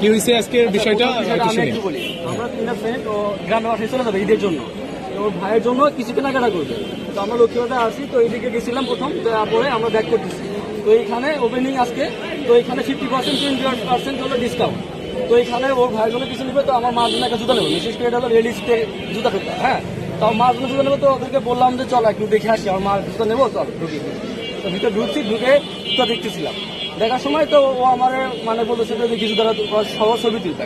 কি হয়েছে আজকে বিষয়টা? আমরা তিনটা ফ্রেন্ড ও গ্রামে বাসায় চলে যাবে ঈদের জন্য। তো ওর ভাইয়ের জন্য কিছু কেনাকাটা করবে। তো আমরা লক্ষ্মীবাজার আসি তো এইদিকে গেছিলাম প্রথম তারপরে আমরা ব্যাক করতেছি। তো এইখানে ওপেনিং আজকে তো এখানে ফিফটি পার্সেন্ট টোয়েন্টি পার্সেন্ট হলো ডিসকাউন্ট তো এখানে ওর ভাইয়ের জন্য কিছু নেবে তো আমার মার জন্য একটা জুতা নেব। বিশেষ করে এটা হলো রেডিস্টে জুতা টোকা হ্যাঁ? তো আমার মার জন্য জুতা নেব তো ওদেরকে বললাম যে চলো একটু দেখে আসি আমার মার জুতা নেব চল ঢুকি। তো ভিতরে ঢুকছি ঢুকে জুতা দেখতেছিলাম। দেখার সময় তো ও আমার মানে বলতেছে যে কিছু দ্বারা সহ ছবি তুলতে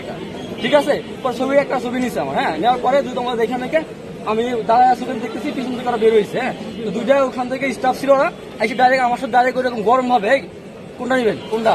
ঠিক আছে? পর ছবি একটা ছবি নিছে আমার হ্যাঁ? নেওয়ার পরে দুটো আমার দেখে নাকি আমি দাঁড়ায় আসলে দেখতেছি পিছন থেকে বের হয়েছে হ্যাঁ? তো দুইটা ওখান থেকে স্টাফ ছিল ওরা এসে ডাইরেক্ট আমার সাথে ডাইরেক্ট ওরকম গরম হবে "এই, কোনটা নেবেন? কোনটা?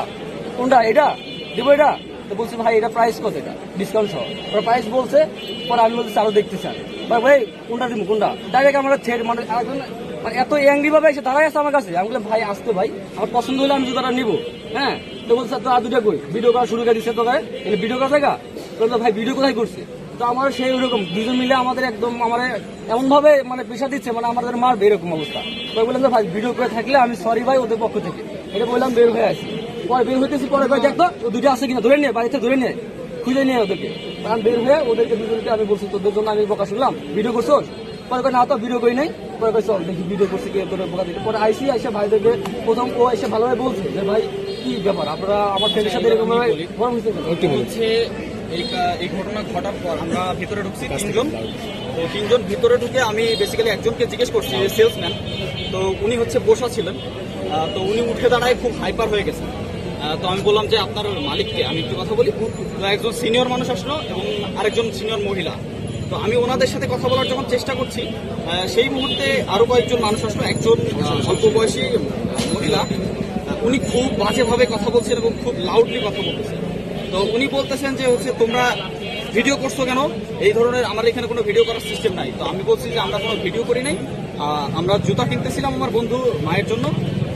কোনটা? এটা? দেবো এটা? তো বলছি ভাই এটা প্রাইস কত এটা? ডিসকাউন্ট সহ। ওরা প্রাইস বলছে পরে আমি বলছি আরও দেখতে চান ভাই ভাই কোনটা দিব? কোনটা? ডাইরেক্ট আমরা ছেড় মানে একজন মানে এত অ্যাংরি ভাবে এসে দাঁড়ায় আছে আমার কাছে। আমি বললাম, ভাই, আসতে ভাই, আমার পছন্দ হলে আমি জুতাটা নিবো। হ্যাঁ? তো বলছে তো আর দুটা কই? ভিডিও করা শুরু করে দিচ্ছে তোকে। এটা ভিডিও করা জায়গা বলতো ভাই ভিডিও কোথায় করছে? তো আমার সেই ওরকম দুজন মিলে আমাদের একদম আমার এমন ভাবে মানে পেশা দিচ্ছে মানে আমাদের মারবে এরকম অবস্থা। তো বললাম ভাই ভিডিও করে থাকলে আমি সরি ভাই ওদের পক্ষ থেকে। এটা বললাম, বের হয়ে আসি। পরে বের হইতেছি, পরে ভাই দেখতো ও দুটো আছে কিনা, ধরে নিয়ে বাড়িতে ধরে নিয়ে খুঁজে নিয়ে ওদেরকে। কারণ বের হয়ে ওদেরকে দুজনকে আমি বলছি, তোদের জন্য আমি বকা শুনলাম ভিডিও করছ পরে না তো ভিডিও করি নাই। পরে কয় দেখি ভিডিও করছি কি তোর বোকা দিকে পরে আইসি আইসে ভাইদেরকে প্রথম ও এসে ভালোভাবে বলছে যে ভাই কি ব্যাপার? আপনারা আমার ফ্রেন্ডের সাথে এরকম ভাবে গরম হয়েছে হচ্ছে এই এই ঘটনা ঘটার পর আমরা ভিতরে ঢুকছি তিনজন। তো তিনজন ভিতরে ঢুকে আমি বেসিক্যালি একজনকে জিজ্ঞেস করছি যে সেলসম্যান তো উনি হচ্ছে বসা ছিলেন। তো উনি উঠে দাঁড়ায় খুব হাইপার হয়ে গেছেন তো আমি বললাম যে আপনার মালিককে আমি একটু কথা বলি। তো একজন সিনিয়র মানুষ আসলো এবং আরেকজন সিনিয়র মহিলা। তো আমি ওনাদের সাথে কথা বলার যখন চেষ্টা করছি সেই মুহূর্তে আরও কয়েকজন মানুষ আসলো, একজন অল্প বয়সী মহিলা উনি খুব বাজেভাবে কথা বলছেন এবং খুব লাউডলি কথা বলতেছেন। তো উনি বলতেছেন যে হচ্ছে, তোমরা ভিডিও করছ কেন? এই ধরনের আমার এখানে কোনো ভিডিও করার সিস্টেম নাই। তো আমি বলছি যে, আমরা কোনো ভিডিও করি নাই। আমরা জুতা কিনতেছিলাম আমার বন্ধু মায়ের জন্য,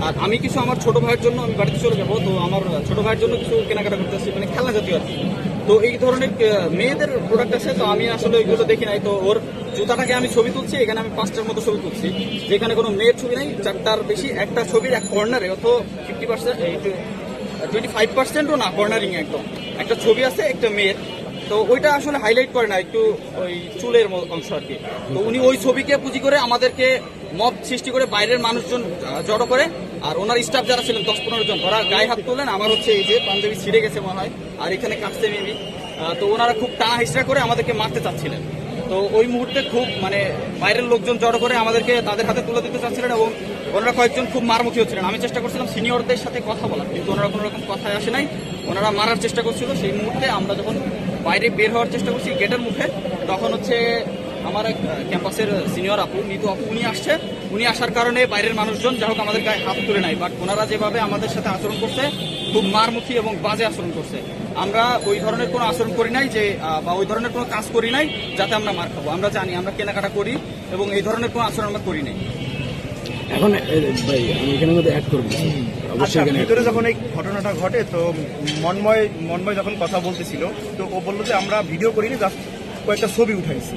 আর আমি কিছু আমার ছোট ভাইয়ের জন্য আমি বাড়িতে চলে যাব। তো আমার ছোট ভাইয়ের জন্য কিছু কেনাকাটা করতেছি মানে খেলনা জাতীয় আর কি। তো এই ধরনের মেয়েদের প্রোডাক্ট আছে, তো আমি আসলে ওইগুলো দেখি নাই। তো ওর জুতাটাকে আমি ছবি তুলছি, এখানে আমি পাঁচটার মতো ছবি তুলছি। যেখানে কোনো মেয়ের ছবি নাই চারটার বেশি একটা ছবির এক কর্নারে অত ফিফটি পার্সেন্ট টোয়েন্টি ফাইভ পার্সেন্টও না কর্নারিং একদম। একটা ছবি আছে, একটা মেয়ের। তো ওইটা আসলে হাইলাইট করে না, একটু ওই চুলের অংশ আর কি। তো উনি ওই ছবিকে পুঁজি করে আমাদেরকে মব সৃষ্টি করে বাইরের মানুষজন জড়ো করে। আর ওনার স্টাফ যারা ছিলেন, দশ পনেরো জন, ওরা গায়ে হাত তোলেন আমার হচ্ছে এই যে পাঞ্জাবি ছিঁড়ে গেছে মনে হয়। আর এখানে কাটছে মেবি। তো ওনারা খুব টানা হিসড়া করে আমাদেরকে মারতে চাচ্ছিলেন। তো ওই মুহূর্তে খুব মানে বাইরের লোকজন জড়ো করে আমাদেরকে তাদের হাতে তুলে দিতে চাচ্ছিলেন এবং ওনারা কয়েকজন খুব মারমুখী হচ্ছিলেন। আমি চেষ্টা করছিলাম সিনিয়রদের সাথে কথা বলার, কিন্তু ওনারা কোনো রকম কথায় আসে নাই। ওনারা মারার চেষ্টা করছিল। সেই মুহূর্তে আমরা যখন বাইরে বের হওয়ার চেষ্টা করছি গেটের মুখে, তখন হচ্ছে আমার এক ক্যাম্পাসের সিনিয়র আপু নিতু আপু উনি আসছে। উনি আসার কারণে বাইরের মানুষজন যা হোক আমাদের গায়ে হাত তুলে নাই বাট ওনারা যেভাবে আমাদের সাথে আচরণ করছে খুব মারমুখী এবং বাজে আচরণ করছে। আমরা ওই ধরনের কোনো আচরণ করি নাই যে বা ওই ধরনের কোনো কাজ করি নাই যাতে আমরা মার খাব। আমরা জানি আমরা কেনাকাটা করি এবং এই ধরনের কোনো আচরণ আমরা করি নাই। এখন ভাই আমি এখানে মধ্যে অ্যাড করব। আচ্ছা অবশ্যই এখানে ভিতরে যখন এই ঘটনাটা ঘটে তো মন্ময় মন্ময় যখন কথা বলতেছিল তো ও বলল যে আমরা ভিডিও করিনি জাস্ট কয়েকটা ছবি উঠাইছি।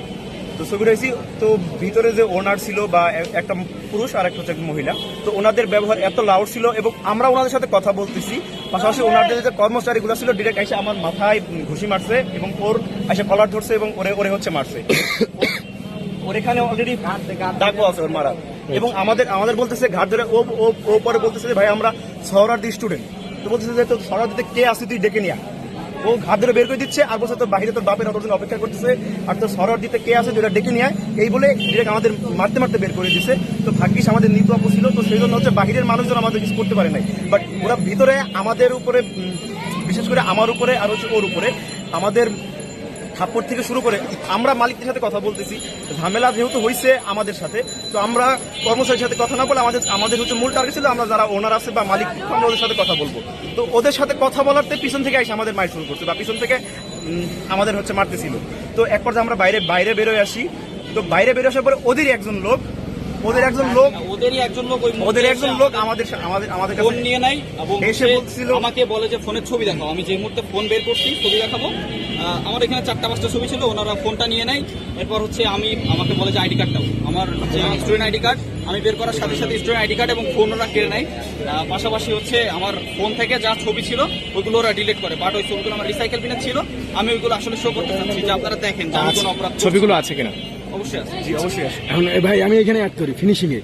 তো ছবি উঠাইছি তো ভিতরে যে ওনার ছিল বা একটা পুরুষ আর একটা হচ্ছে মহিলা তো ওনাদের ব্যবহার এত লাউড ছিল এবং আমরা ওনাদের সাথে কথা বলতেছি। পাশাপাশি ওনাদের যে কর্মচারীগুলো ছিল ডিরেক্ট এসে আমার মাথায় ঘুষি মারছে এবং ওর এসে কলার ধরছে এবং ওরে ওরে হচ্ছে মারছে। ওর এখানে অলরেডি দাগও আছে ওর মারা এবং আমাদের আমাদের বলতেছে ঘাট ধরে ও ও পরে বলতেছে যে ভাই আমরা সহরার্দি স্টুডেন্ট তো বলতেছে যে তো সহরার্দিতে কে আসছে তুই ডেকে নিয়া ও ঘাত ধরে বের করে দিচ্ছে। আর বলছে তোর বাহিরে তোর বাপের অতদিন অপেক্ষা করতেছে। আর তোর দিতে কে আছে যেটা ডেকে নিয়ে। এই বলে ডিরেক্ট আমাদের মারতে মারতে বের করে দিচ্ছে তো ভাগ্যিস আমাদের নিতু আপু ছিল, তো সেই জন্য হচ্ছে বাহিরের মানুষজন আমাদের কিছু করতে পারে নাই। বাট ওরা ভিতরে আমাদের উপরে বিশেষ করে আমার উপরে আর হচ্ছে ওর উপরে, আমাদের থাপ্পড় থেকে শুরু করে আমরা মালিকদের সাথে কথা বলতেছি। ঝামেলা যেহেতু হয়েছে আমাদের সাথে, তো আমরা কর্মচারীর সাথে কথা না বলে আমাদের আমাদের হচ্ছে মূল টার্গেট ছিল আমরা যারা ওনার আছে বা মালিক, আমরা ওদের সাথে কথা বলব। তো ওদের সাথে কথা বলারতে পিছন থেকে এসে আমাদের মায়ের শুরু করছে বা পিছন থেকে আমাদের হচ্ছে মারতেছিল। তো এক পর্যায়ে আমরা বাইরে বাইরে বেরোয় আসি। তো বাইরে বেরোয় আসার পরে ওদের একজন লোক ওদের একজন লোক ওদেরই একজন লোক ওই ওদের একজন লোক আমাদের আমাদের আমাদের ফোন নিয়ে নাই এবং এসে বলছিল আমাকে বলে যে ফোনের ছবি দেখাও। আমি যে মুহূর্তে ফোন বের করছি ছবি দেখাবো। আমার এখানে চারটা পাঁচটা ছবি ছিল ওনারা ফোনটা নিয়ে নেয়। এরপর হচ্ছে আমি আমাকে বলে যে আইডি কার্ড দাও। আমার যে স্টুডেন্ট আইডি কার্ড। আমি বের করার সাথে সাথে স্টুডেন্ট আইডি কার্ড এবং ফোন ওরা কেড়ে নেয়। পাশাপাশি হচ্ছে আমার ফোন থেকে যা ছবি ছিল ওইগুলো ওরা ডিলিট করে। বাট ওই ছবিগুলো আমার রিসাইকেল বিনে ছিল। আমি ওইগুলো আসলে শো করতে চাচ্ছি। যে আপনারা দেখেন যে আমি কোনো অপরাধ ছবিগুলো আছে কিনা? ভাই, আমি এখানে অ্যাড করি ফিনিশিং এ।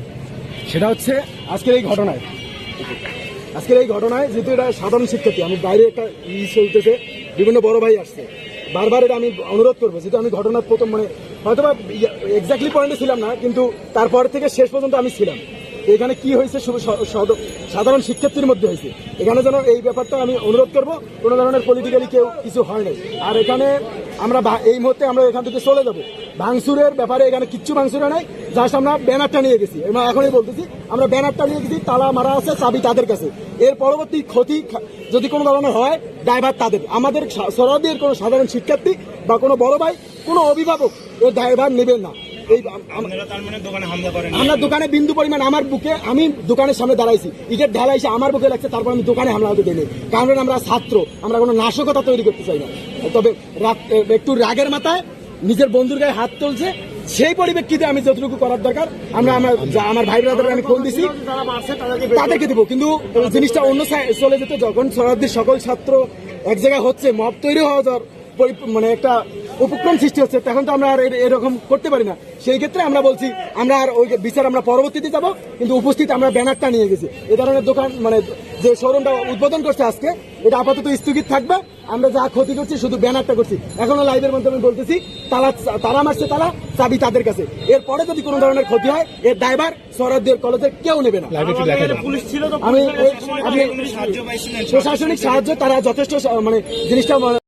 সেটা হচ্ছে, আজকের এই ঘটনায়। আজকের এই ঘটনায় যেহেতু এটা সাধারণ শিক্ষার্থী, আমি বাইরে একটা ই চলতেছে, বিভিন্ন বড় ভাই আসছে। বারবার এটা আমি অনুরোধ করব, যেহেতু আমি ঘটনার প্রথম মানে হয়তো বা এক্স্যাক্টলি পয়েন্টে ছিলাম না, কিন্তু তারপর থেকে শেষ পর্যন্ত আমি ছিলাম। এখানে কি হয়েছে সাধারণ শিক্ষার্থীর মধ্যে হয়েছে। এখানে যেন এই ব্যাপারটা আমি অনুরোধ করব, কোনো ধরনের পলিটিক্যালি কেউ কিছু হয় নাই। আর এখানে আমরা এই মুহূর্তে আমরা এখান থেকে চলে যাব। ভাঙচুরের ব্যাপারে এখানে কিচ্ছু ভাঙচুরে নাই। জাস্ট আমরা ব্যানারটা নিয়ে গেছি। এবং এখনই বলতেছি আমরা ব্যানারটা নিয়ে গেছি তালা মারা আছে চাবি তাদের কাছে। এর পরবর্তী ক্ষতি যদি কোনো ধরনের হয় ড্রাইভার তাদের। আমাদের সরাদির কোনো সাধারণ শিক্ষার্থী বা কোনো বড় ভাই কোনো অভিভাবক এর ড্রাইভার নেবেন না। এই মানে দোকানে আমরা দোকানে বিন্দু পরিমাণ আমার বুকে আমি দোকানের সামনে দাঁড়াইছি। ইটের ঢালাইছে আমার বুকে লাগছে তারপর আমি দোকানে হামলা হতে দিই কারণ আমরা ছাত্র আমরা কোনো নাশকতা তৈরি করতে চাই না। তবে একটু রাগের মাথায় নিজের বন্ধুর গায়ে হাত তুলছে, সেই পরিপ্রেক্ষিতে আমি যতটুকু করার দরকার, আমরা আমার আমার ভাই ব্রাদার আমি ফোন দিছি, তাদেরকে দিব। কিন্তু জিনিসটা অন্য চলে যেত যখন সরাদ্দির সকল ছাত্র এক জায়গায় হচ্ছে, মব তৈরি হওয়া মানে একটা উপক্রম সৃষ্টি হচ্ছে তখন তো আমরা আর এরকম করতে পারি না। সেই ক্ষেত্রে আমরা বলছি আমরা আর ওই বিচার আমরা পরবর্তীতে যাব কিন্তু উপস্থিত আমরা ব্যানারটা নিয়ে গেছি। এ ধরনের দোকান মানে যে শোরুমটা উদ্বোধন করছে আজকে এটা আপাতত স্থগিত থাকবে। আমরা যা ক্ষতি করছি শুধু ব্যানারটা করছি। এখনও লাইভের মাধ্যমে বলতেছি তারা তারা মারছে তারা চাবি তাদের কাছে। এরপরে যদি কোনো ধরনের ক্ষতি হয় এর ড্রাইভার সরাদের কলেজের কেউ নেবে না। আমি প্রশাসনিক সাহায্য তারা যথেষ্ট মানে জিনিসটা